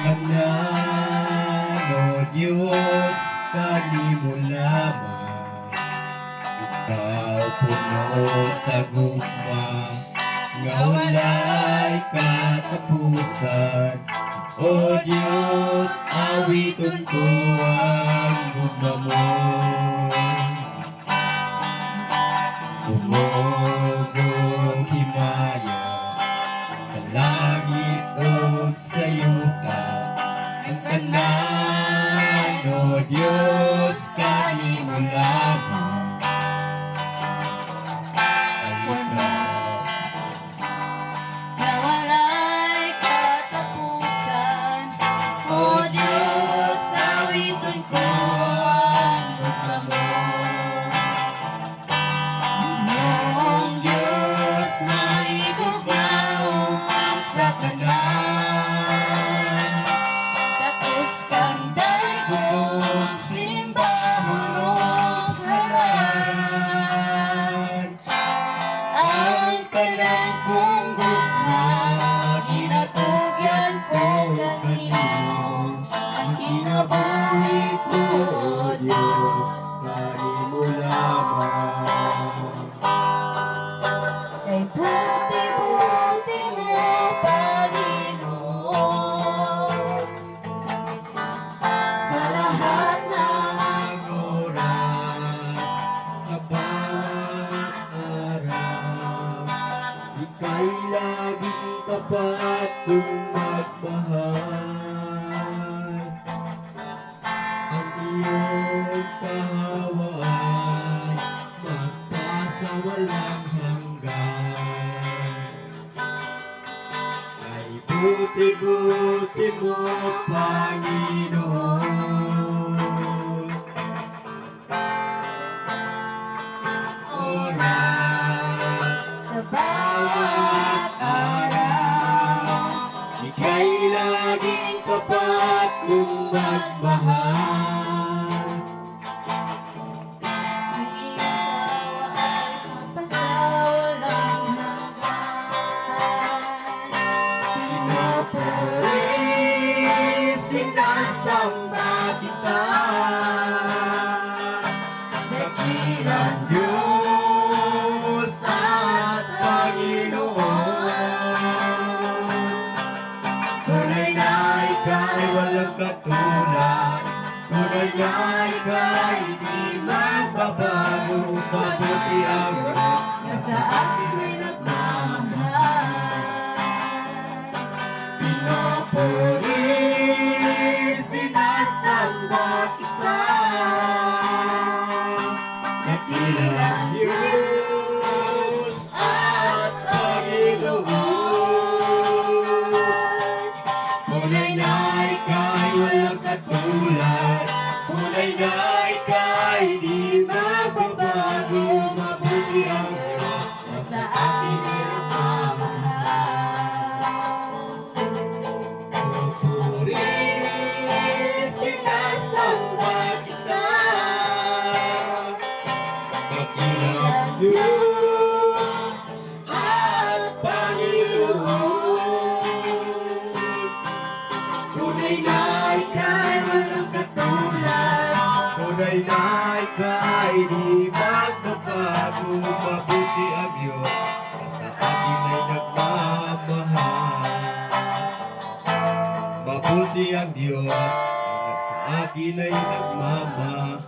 tanan, O Diyos, kanimo lamang. Ikaw puno sa gugma, nga walay katapusan. O Diyos, awiton ko ang gugma mo. Umugong tanan o Diyos kanimo lamang Kinabuhi ko, O Diyos Kanimo lamang Ay buti-buti mo, Panginoon. Sa ng oras sa bawat araw Ika'y laging tapat kung magmahal iyong kahawaan Magpasa walang hanggan Ay buti-buti mo, Panginoon Oras sa bawat araw. Ika'y laging tapat kung magmahal walang katulad Tunay na ika'y di magbabago Mabuti ang Diyos na sa akin ay nagmamahal. Pinupuri, Dakilang Diyos at Panginoon Tunay na ika'y walang katulad Tunay na ika'y di magbabago Mabuti ang Diyos sa akin ay nagmamahal Mabuti ang Diyos sa akin ay nagmamahal